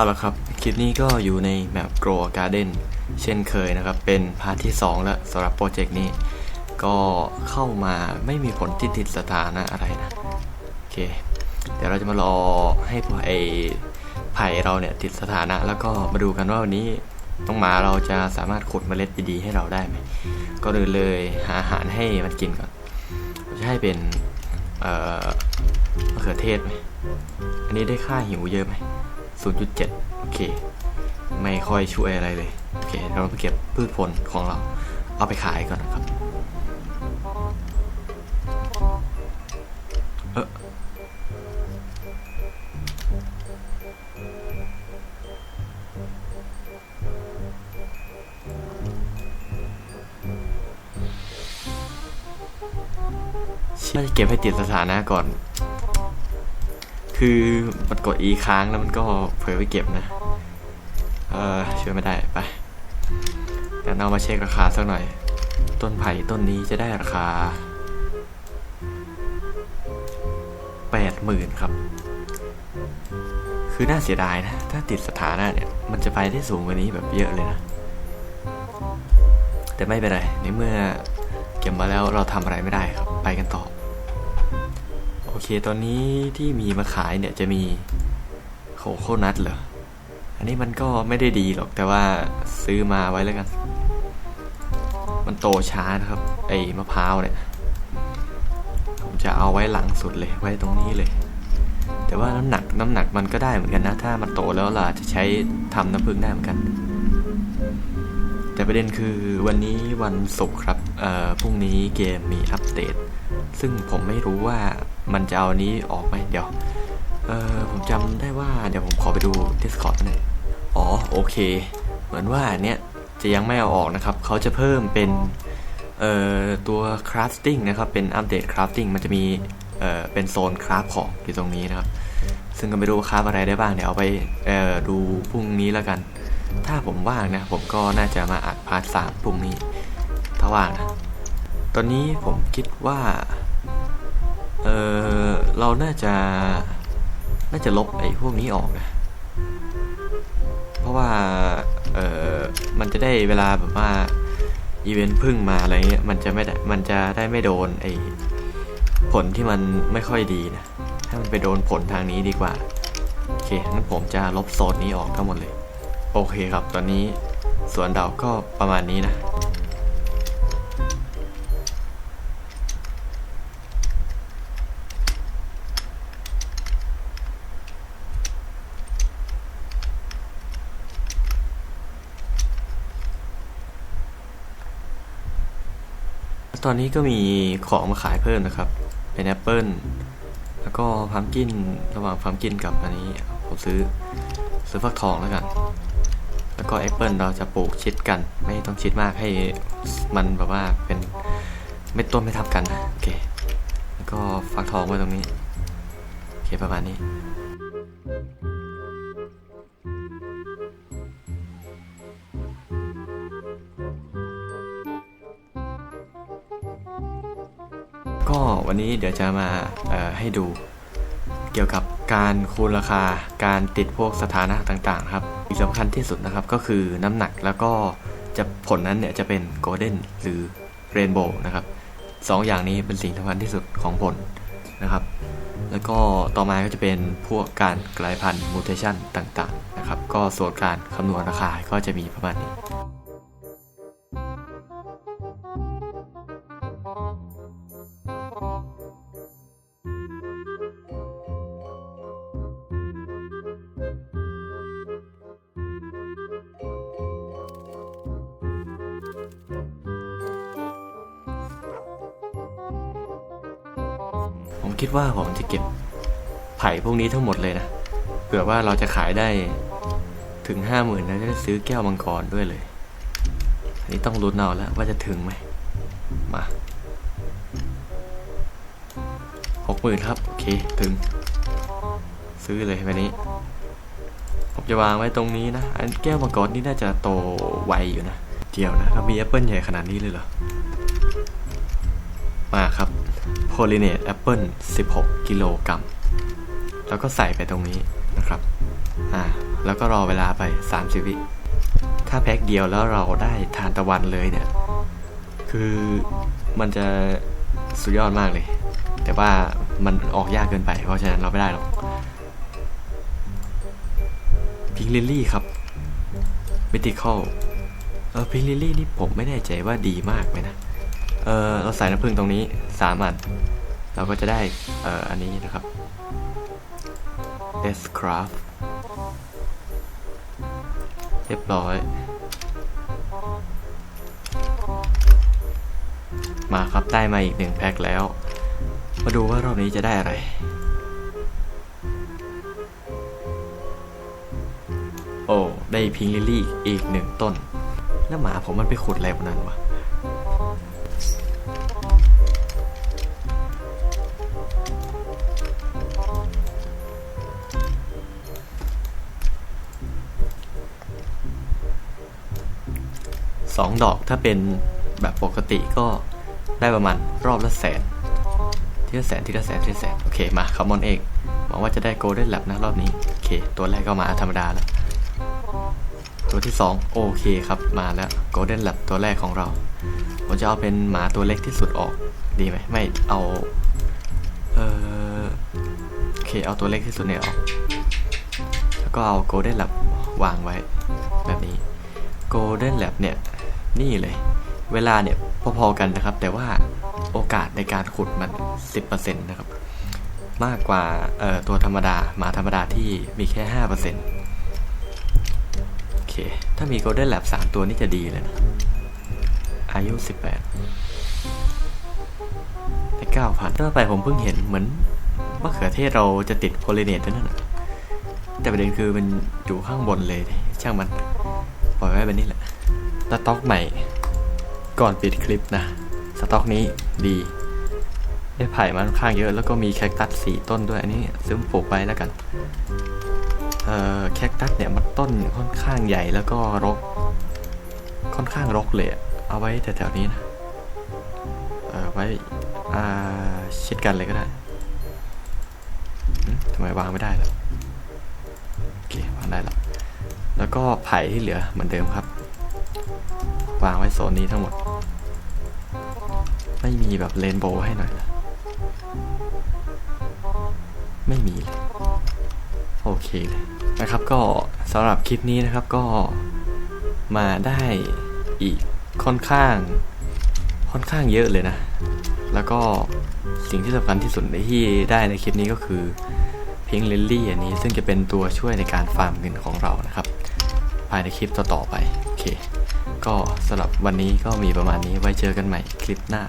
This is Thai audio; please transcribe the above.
เอาละครับ คลิปนี้ก็อยู่ในแมป Grow Garden เช่นเคยนะครับ เป็นพาร์ทที่ 2 แล้วสำหรับโปรเจกต์นี้ ก็เข้ามาไม่มีผลที่ติดสถานะอะไรนะ โอเค เดี๋ยวเราจะมารอให้พวกไอ้ไผ่เราเนี่ยติดสถานะ แล้วก็มาดูกันว่าวันนี้น้องหมาเราจะสามารถขุดเมล็ดดีๆให้เราได้ไหมก็เลยเลยหาอาหารให้มันกินก่อนจะให้เป็นเอ่อมะเขือเทศไหมอันนี้ได้ค่าหิวเยอะไหม 0.7โอเค ไม่ค่อยช่วยอะไรเลย โอเค เราไปเก็บพืชผลของเรา เอาไปขายก่อนนะครับ เออน่าจะเก็บให้ติดสถานะก่อน คือมันกด E ค้างแล้วมันก็เผลอไปเก็บนะ เออช่วยไม่ได้ไปเดี๋ยวเรามาเช็คราคาสักหน่อย ต้นไผ่ต้นนี้จะได้ราคาแปดหมื่นครับ คือน่าเสียดายนะ ถ้าติดสถานะเนี่ย มันจะไปได้สูงกว่านี้แบบเยอะเลยนะ แต่ไม่เป็นไร ในเมื่อเก็บมาแล้วเราทำอะไรไม่ได้ครับ ไปกันต่อ เคตอนนี้ที่มีมาขายเนี่ยจะมีโคโคนัทเหรอ อันนี้มันก็ไม่ได้ดีหรอกแต่ว่าซื้อมาไว้แล้วกัน มันโตช้านะครับ ไอ้มะพร้าวเนี่ย ผมจะเอาไว้หลังสุดเลยไว้ตรงนี้เลย แต่ว่าน้ำหนักน้ำหนักมันก็ได้เหมือนกันนะ ถ้ามันโตแล้วเราอาจจะใช้ทำน้ำผึ้งได้เหมือนกัน แต่ประเด็นคือวันนี้วันศุกร์ครับ เอ่อพรุ่งนี้เกมมีอัปเดต ซึ่งผมไม่รู้ว่า มันจะเอานี้ออกไหมเดี๋ยว เออผมจำได้ว่าเดี๋ยวผมขอไปดู Discord หน่อยอ๋อโอเค เหมือนว่าอันเนี้ยจะยังไม่เอาออกนะครับ เขาจะเพิ่มเป็นเอ่อตัว crafting นะครับ เป็นอัปเดต crafting มันจะมีเอ่อเป็นโซนคราฟของอยู่ตรงนี้นะครับ ซึ่งก็ไม่รู้ว่าคราฟอะไรได้บ้างเดี๋ยวเอาไปเอ่อดูพรุ่งนี้แล้วกัน ถ้าผมว่างนะผมก็น่าจะมาอัดพาร์ทสามพรุ่งนี้ ถ้าว่างนะ ตอนนี้ผมคิดว่า เออเราน่าจะน่าจะลบไอ้พวกนี้ออกนะ เพราะว่าเออมันจะได้เวลาแบบว่าอีเวนต์พึ่งมาอะไรเงี้ยมันจะไม่ได้มันจะได้ไม่โดนไอ้ผลที่มันไม่ค่อยดีนะถ้ามันไปโดนผลทางนี้ดีกว่าโอเคงั้นผมจะลบโซนนี้ออกทั้งหมดเลย โอเคครับ ตอนนี้สวนดาวก็ประมาณนี้นะ ตอนนี้ก็มีของมาขายเพิ่มนะครับ เป็นแอปเปิลแล้วก็พัมกินระหว่างพัมกินกับอันนี้ผมซื้อซื้อฟักทองแล้วกัน แล้วก็แอปเปิลเราจะปลูกชิดกัน ไม่ต้องชิดมากให้มันแบบว่าเป็นเม็ดต้นไม่ทับกันนะโอเค แล้วก็ฟักทองไว้ตรงนี้โอเคประมาณนี้ วันนี้เดี๋ยวจะมาให้ดูเกี่ยวกับการคูณราคาการติดพวกสถานะต่างๆครับที่สำคัญที่สุดนะครับก็คือน้ำหนักแล้วก็จะผลนั้นเนี่ยจะเป็นโกลเด้นหรือเรนโบว์นะครับสองอย่างนี้เป็นสิ่งสำคัญที่สุดของผลนะครับ แล้วก็ต่อมาก็จะเป็นพวกการกลายพันธุ์มูเทชันต่างๆนะครับ ก็ส่วนการคำนวณราคาก็จะมีประมาณนี้ คิดว่าผมจะเก็บไผ่พวกนี้ทั้งหมดเลยนะเผื่อว่าเราจะขายได้ถึงห้าหมื่นแล้วจะซื้อแก้วมังกรด้วยเลย อันนี้ต้องลุ้นเอาแล้วว่าจะถึงไหมมาหกหมื่นครับ โอเคถึง ซื้อเลยวันนี้ ผมจะวางไว้ตรงนี้นะ อันแก้วมังกรนี่น่าจะโตไวอยู่นะ เดียวนะเรามีแอปเปิลใหญ่ขนาดนี้เลยเหรอมาครับ โพลิเนตแอปเปิล16 กิโลกรัม แล้วก็ใส่ไปตรงนี้นะครับ อ่า แล้วก็รอเวลาไป 30 วิ ถ้าแพ็คเดียวแล้วเราได้ทานตะวันเลยเนี่ย คือมันจะสุดยอดมากเลย แต่ว่ามันออกยากเกินไป เพราะฉะนั้นเราไม่ได้หรอก พิงลิลลี่ครับมิติคอลเออพิงลิลลี่นี่ผมไม่แน่ใจว่าดีมากไหมนะ เออเราใส่น้ำผึ้งตรงนี้สามอันเราก็จะได้เอ่ออันนี้นะครับ S craft เรียบร้อย มาครับได้มาอีกหนึ่งแพ็คแล้ว มาดูว่ารอบนี้จะได้อะไรโอ้ได้พิงลิลลี่อีกหนึ่งต้น แล้วหมาผมมันไปขุดอะไรบนนั้นวะ สองดอกถ้าเป็นแบบปกติก็ได้ประมาณรอบละแสน ทีละแสนทีละแสนทีละแสนโอเคมาคาร์มอนเอกหวังว่าจะได้โกลเด้นแลบนะรอบนี้โอเค ตัวแรกก็มาธรรมดาแล้ว ตัวที่สองโอเคครับมาแล้วโกลเด้นแลบตัวแรกของเราผมจะเอาเป็นหมาตัวเล็กที่สุดออกดีไหมไม่เอาเออโอเคเอาตัวเล็กที่สุดเนี่ยออก แล้วก็เอาโกลเด้นแลบวางไว้แบบนี้ Golden Lab เนี่ย นี่เลย เวลาเนี่ยพอๆกันนะครับ แต่ว่าโอกาสในการขุดมัน 10%นะครับ มากกว่าตัวธรรมดาหมาธรรมดาที่มีแค่ 5%โอเค ถ้ามี Golden Lab 3 ตัวนี่จะดีเลยนะ อายุ 18ได้9,000ต่อไปผมเพิ่งเห็นเหมือนมะเขือเทศเราจะติดโพลิเนตนั่นน่ะแต่ประเด็นคือมันอยู่ข้างบนเลย ช่างมัน ปล่อยไว้แบบนี้แหละ สต็อกใหม่ ก่อนปิดคลิปนะ สต็อกนี้ดีได้ไผ่มาค่อนข้างเยอะแล้วก็มีแคคตัสสี่ต้นด้วยอันนี้ซื้อปลูกไว้แล้วกันเอ่อแคคตัสเนี่ยมันต้นค่อนข้างใหญ่แล้วก็รก ค่อนข้างรกเลยเอาไว้แถวๆนี้นะเอ่อไว้อ่าชิดกันเลยก็ได้ทำไมวางไม่ได้ล่ะโอเควางได้แล้วแล้วก็ไผ่ที่เหลือเหมือนเดิมครับ วางไว้โซนนี้ทั้งหมด ไม่มีแบบเรนโบว์ให้หน่อยเหรอไม่มีเลยโอเคเลยนะครับก็สำหรับคลิปนี้นะครับก็มาได้อีกค่อนข้าง ค่อนข้างเยอะเลยนะ แล้วก็สิ่งที่สำคัญที่สุดในที่ได้ในคลิปนี้ก็คือพิงลิลลี่อันนี้ซึ่งจะเป็นตัวช่วยในการฟาร์มเงินของเรานะครับ ภายในคลิปต่อๆไป เค ก็สำหรับวันนี้ก็มีประมาณนี้ไว้เจอกันใหม่คลิปหน้า